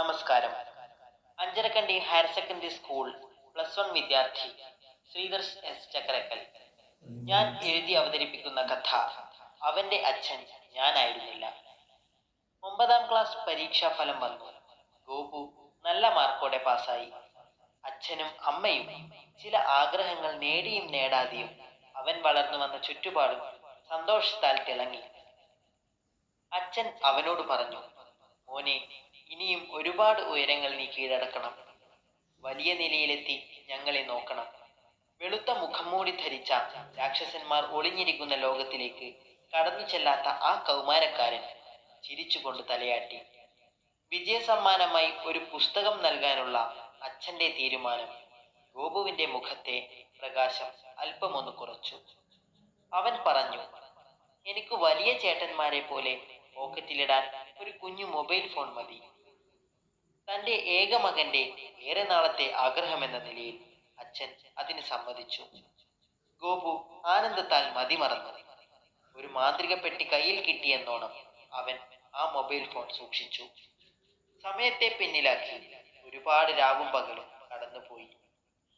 നമസ്കാരം. Anjarakandy higher secondary school plus one വിദ്യാർത്ഥി Sreedhar S Chakrakkal. ഞാൻ എഴുതി അവതരിപ്പിക്കുന്ന കഥ അവന്റെ അച്ഛൻ ഞാനായിരുന്നില്ല. ഒമ്പതാം ക്ലാസ് പരീക്ഷാ ഫലം വന്നു. ഗോപു നല്ല മാർക്കോടെ പാസ്സായി. അച്ഛനും അമ്മയും ചില ആഗ്രഹങ്ങൾ നേടിയും നേടാതെയും അവൻ വളർന്നു വന്ന ചുറ്റുപാടും സന്തോഷത്താൽ തിളങ്ങി. അച്ഛൻ അവനോട് പറഞ്ഞു മോനെ ഇനിയും ഒരുപാട് ഉയരങ്ങൾ നീ കീഴടക്കണം. വലിയ നിലയിലെത്തി ഞങ്ങളെ നോക്കണം. വെളുത്ത മുഖംമൂടി ധരിച്ച രാക്ഷസന്മാർ ഒളിഞ്ഞിരിക്കുന്ന ലോകത്തിലേക്ക് കടന്നു ചെല്ലാത്ത ആ കൗമാരക്കാരൻ ചിരിച്ചുകൊണ്ട് തലയാട്ടി. വിജയസമ്മാനമായി ഒരു പുസ്തകം നൽകാനുള്ള അച്ഛന്റെ തീരുമാനം. ഗോപുവിന്റെ മുഖത്തെ പ്രകാശം അല്പമൊന്ന് കുറച്ചു. അവൻ പറഞ്ഞു എനിക്ക് വലിയ ചേട്ടന്മാരെ പോലെ പോക്കറ്റിലിടാൻ ഒരു കുഞ്ഞു മൊബൈൽ ഫോൺ മതി. തന്റെ ഏക മകന്റെ ഏറെ നാളത്തെ ആഗ്രഹമെന്ന നിലയിൽ അച്ഛൻ അതിന് സമ്മതിച്ചു. ഗോപു ആനന്ദത്താൽ മതിമറന്നു. ഒരു മാന്ത്രിക പെട്ടി കയ്യിൽ കിട്ടിയെന്നോണം അവൻ ആ മൊബൈൽ ഫോൺ സൂക്ഷിച്ചു. സമയത്തെ പിന്നിലാക്കി ഒരുപാട് രാവും പകലും കടന്നുപോയി.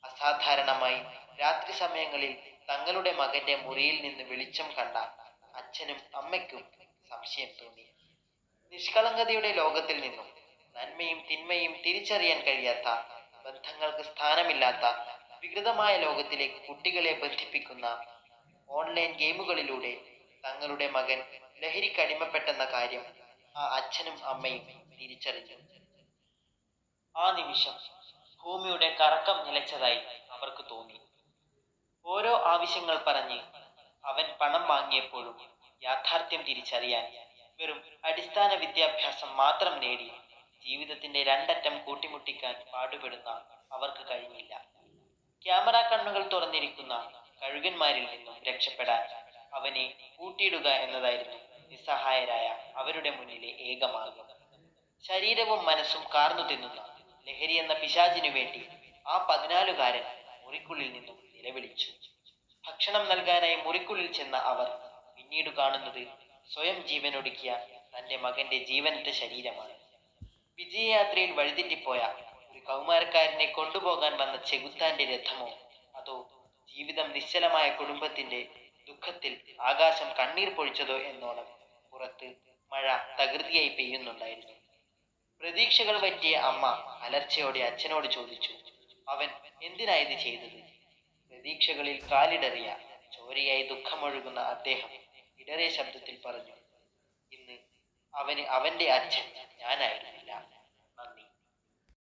അസാധാരണമായി രാത്രി സമയങ്ങളിൽ തങ്ങളുടെ മകന്റെ മുറിയിൽ നിന്ന് വെളിച്ചം കണ്ട അച്ഛനും അമ്മയ്ക്കും സംശയം തോന്നി. നിഷ്കളങ്കതയുടെ ലോകത്തിൽ നിന്നും നന്മയും തിന്മയും തിരിച്ചറിയാൻ കഴിയാത്ത ബന്ധങ്ങൾക്ക് സ്ഥാനമില്ലാത്ത വികൃതമായ ലോകത്തിലേക്ക് കുട്ടികളെ ബന്ധിപ്പിക്കുന്ന ഓൺലൈൻ ഗെയിമുകളിലൂടെ തങ്ങളുടെ മകൻ ലഹരിക്കടിമപ്പെട്ടെന്ന കാര്യം ആ അച്ഛനും അമ്മയും തിരിച്ചറിഞ്ഞു. ആ നിമിഷം ഭൂമിയുടെ കറക്കം നിലച്ചതായി അവർക്ക് തോന്നി. ഓരോ ആവശ്യങ്ങൾ പറഞ്ഞ് അവൻ പണം വാങ്ങിയപ്പോഴും യാഥാർത്ഥ്യം തിരിച്ചറിയാൻ വെറും അടിസ്ഥാന വിദ്യാഭ്യാസം മാത്രം നേടി ജീവിതത്തിന്റെ രണ്ടറ്റം കൂട്ടിമുട്ടിക്കാൻ പാടുപെടുന്ന അവർക്ക് കഴിഞ്ഞില്ല. ക്യാമറ കണ്ണുകൾ തുറന്നിരിക്കുന്ന കഴുകന്മാരിൽ നിന്നും രക്ഷപ്പെടാൻ അവനെ കൂട്ടിയിടുക എന്നതായിരുന്നു നിസ്സഹായരായ അവരുടെ മുന്നിലെ ഏക മാർഗം. ശരീരവും മനസ്സും കാർന്നു തിന്നുന്ന ലഹരി എന്ന പിശാചിനു വേണ്ടി ആ പതിനാലുകാരൻ മുറിക്കുള്ളിൽ നിന്നും നിലവിളിച്ചു. ഭക്ഷണം നൽകാനായി മുറിക്കുള്ളിൽ ചെന്ന അവർ പിന്നീട് കാണുന്നത് സ്വയം ജീവനൊടുക്കിയ തന്റെ മകന്റെ ജീവനറ്റ ശരീരമാണ്. വിജയയാത്രയിൽ വഴിതെറ്റിപ്പോയ ഒരു കൗമാരക്കാരനെ കൊണ്ടുപോകാൻ വന്ന ചെകുത്താന്റെ രഥമോ? അതോ ജീവിതം നിശ്ചലമായ കുടുംബത്തിന്റെ ദുഃഖത്തിൽ ആകാശം കണ്ണീർ പൊഴിച്ചതോ എന്നോണം പുറത്ത് മഴ തകൃതിയായി പെയ്യുന്നുണ്ടായിരുന്നു. പ്രതീക്ഷകൾ പറ്റിയ അമ്മ അലർച്ചയോടെ അച്ഛനോട് ചോദിച്ചു അവൻ എന്തിനാ ചെയ്തത്? പ്രതീക്ഷകളിൽ കാലിടറിയ ചോരയായി ദുഃഖമൊഴുകുന്ന അദ്ദേഹം ഇടറിയ ശബ്ദത്തിൽ പറഞ്ഞു ഇന്ന് അവന് അവന്റെ അച്ഛൻ ഞാനായിരുന്നില്ല.